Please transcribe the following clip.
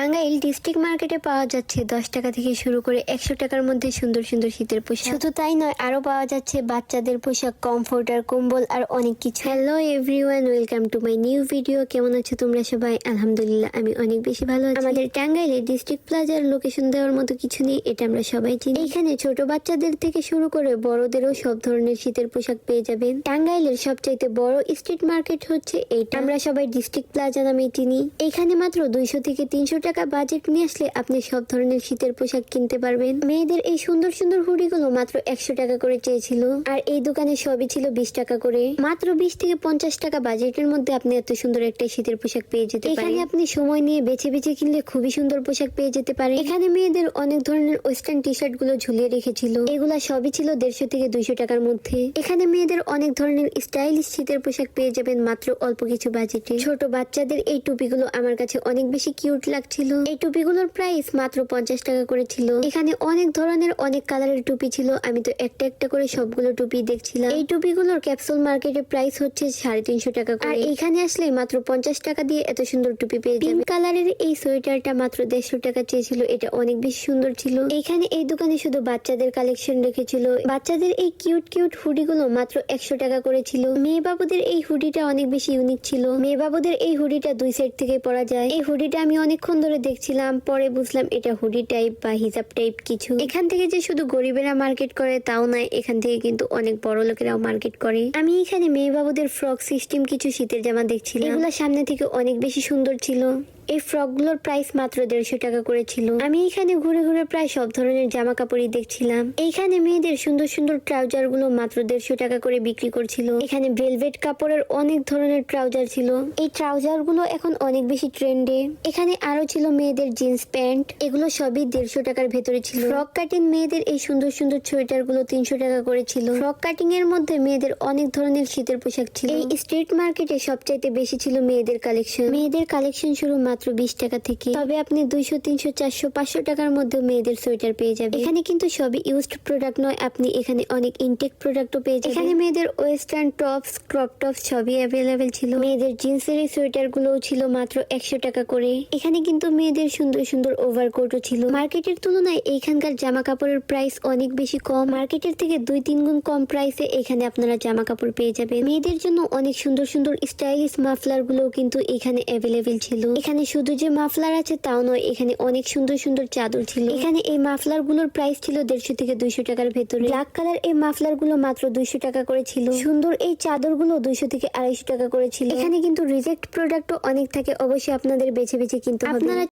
Tangail district মার্কেটে পাওয়া যাচ্ছে দশ টাকা থেকে শুরু করে একশো টাকার মধ্যে সুন্দর সুন্দর শীতের পোশাক। শুধু তাই নয় আরও পাওয়া যাচ্ছে বাচ্চাদের পোশাক কমফোর্টার কম্বল আর অনেক কিছু। Hello everyone welcome to my new video কেমন আছো তোমরা সবাই? আলহামদুলিল্লাহ, আমি অনেক বেশি ভালো আছি। আমাদের টাঙ্গাইলে ডিস্ট্রিক্ট প্লাজার লোকেশন দেওয়ার মতো কিছু নেই, এটা আমরা সবাই চিনি। এখানে ছোট বাচ্চাদের থেকে শুরু করে বড়দেরও সব ধরনের শীতের পোশাক পেয়ে যাবেন। টাঙ্গাইলের সবচাইতে বড় স্ট্রিট মার্কেট হচ্ছে এইটা। আমরা সবাই ডিস্ট্রিক্ট প্লাজা নামে চিনি। এখানে মাত্র দুইশো থেকে তিনশো টাকা বাজেট নিয়ে আসলে আপনি সব ধরনের শীতের পোশাক কিনতে পারবেন। মেয়েদের এই সুন্দর সুন্দর হুডিগুলো মাত্র একশো টাকা করে চেয়েছিল। আর এই দোকানে সবই ছিল বিশ টাকা করে। মাত্র বিশ থেকে পঞ্চাশ টাকা বাজেটের মধ্যে আপনি এত সুন্দর একটা শীতের পোশাক পেয়ে যেতে পারেন। এখানে আপনি সময় নিয়ে বেছে বেছে কিনলে খুবই সুন্দর পোশাক পেয়ে যেতে পারেন। এখানে মেয়েদের অনেক ধরনের ওয়েস্টার্ন টি শার্টগুলো ঝুলিয়ে রেখেছিল। এগুলা সবই ছিল দেড়শো থেকে দুইশো টাকার মধ্যে। এখানে মেয়েদের অনেক ধরনের স্টাইলিশ শীতের পোশাক পেয়ে যাবেন মাত্র অল্প কিছু বাজেটে ছোট বাচ্চাদের এই টুপিগুলো আমার কাছে অনেক বেশি কিউট লাগছিল এই টুপিগুলোর প্রাইস মাত্র পঞ্চাশ টাকা করে ছিল। এখানে অনেক ধরনের অনেক কালারের টুপি ছিল। আমি তো একটা একটা করে সবগুলো টুপি দেখছিলাম। এই টুপিগুলোর ক্যাপসুল মার্কেটে প্রাইস হচ্ছে সাড়ে তিনশো টাকা আর এখানে আসলে মাত্র পঞ্চাশ টাকা দিয়ে এত সুন্দর টুপি পেয়ে যাবে। কালারের এই সোয়েটারটা মাত্র দেড়শো টাকা চেয়েছিল। এটা অনেক বেশি সুন্দর ছিল। এখানে এই দোকানে শুধু বাচ্চাদের কালেকশন রেখেছিল। বাচ্চাদের এই কিউট কিউট হুডিগুলো মাত্র একশো টাকা করে ছিল। মেয়ে বাবুদের এই হুডিটা অনেক বেশি ইউনিক ছিল। মেয়ে বাবুদের এই হুডিটা দুই সাইড থেকে পরা যায়। এই হুডিটা আমি অনেকক্ষণ ধরে দেখছিলাম, পরে বুঝলাম এটা হুডি টাইপ বা হিজাব টাইপ কিছু। এখান থেকে যে শুধু গরিবেরা মার্কেট করে তাও নয়, এখান থেকে কিন্তু অনেক বড় লোকেরাও মার্কেট করে। আমি এখানে মেয়ে বাবুদের ফ্রক সিস্টেম কিছু শীতের জামা দেখছিলাম। এগুলো সামনে থেকে অনেক বেশি সুন্দর ছিল। এই ফ্রকগুলোর প্রাইস মাত্র দেড়শো টাকা করে ছিল আমি এখানে ঘুরে ঘুরে প্রায় সব ধরনের জামা কাপড়ই দেখছিলাম। এইখানে মেয়েদের সুন্দর সুন্দর ট্রাউজারগুলো মাত্র দেড়শো টাকা করে বিক্রি করছিল। এখানে ভেলভেট কাপড়ের অনেক ধরনের ট্রাউজার ছিল। এই ট্রাউজারগুলো এখন অনেক বেশি ট্রেন্ডে এখানে আরও ছিল মেয়েদের জিন্স প্যান্ট এগুলো সবই দেড়শো টাকার ভেতরে ছিল। ফ্রক কাটিং মেয়েদের এই সুন্দর সুন্দর সোয়েটারগুলো তিনশো টাকা করেছিল। ফ্রক কাটিং এর মধ্যে মেয়েদের অনেক ধরনের শীতের পোশাক ছিল। এই স্ট্রিট মার্কেটে সবচাইতে বেশি ছিল মেয়েদের কালেকশন মেয়েদের কালেকশন শুরু মাত্র বিশ টাকা থেকে। তবে আপনি দুইশো, তিনশো, চারশো, পাঁচশো টাকার মধ্যে মেয়েদের সোয়েটার পেয়ে যাবেন। এখানে কিন্তু সবই ইউজড প্রোডাক্ট নয়, আপনি এখানে অনেক ইনটেক প্রোডাক্টও পেয়ে যাবেন। এখানে মেয়েদের ওয়েস্টার্ন টপস ক্রপ টপস সবই অ্যাভেলেবেল ছিল। মেয়েদের জিন্সের এই সোয়েটার গুলোও ছিল মাত্র একশো টাকা করে। এখানে কিন্তু মেয়েদের সুন্দর সুন্দর ওভারকোটও ছিল। মার্কেটের তুলনায় এইখানকার জামা কাপড়ের প্রাইস অনেক বেশি কম। মার্কেটের থেকে দুই, তিন গুণ কম প্রাইসে এখানে আপনারা জামা কাপড় পেয়ে যাবেন। মেয়েদের জন্য অনেক সুন্দর সুন্দর স্টাইলিশ মাফলারগুলো কিন্তু এখানে অ্যাভেলেবেল ছিল। এখানে শুধু যে মাফলার আছে তাও নয়, এখানে অনেক সুন্দর সুন্দর চাদর ছিল। এখানে এই মাফলারগুলোর প্রাইস ছিল দেড়শো থেকে দুইশো টাকার ভেতরে। ব্ল্যাক কালার এই মাফলারগুলো মাত্র দুইশো টাকা করে ছিল। সুন্দর এই চাদরগুলো দুইশো থেকে আড়াইশো টাকা করেছিল এখানে কিন্তু রিজেক্ট প্রোডাক্টও অনেক থাকে, অবশ্যই আপনাদের বেছে বেছে কিন্তু আপনারা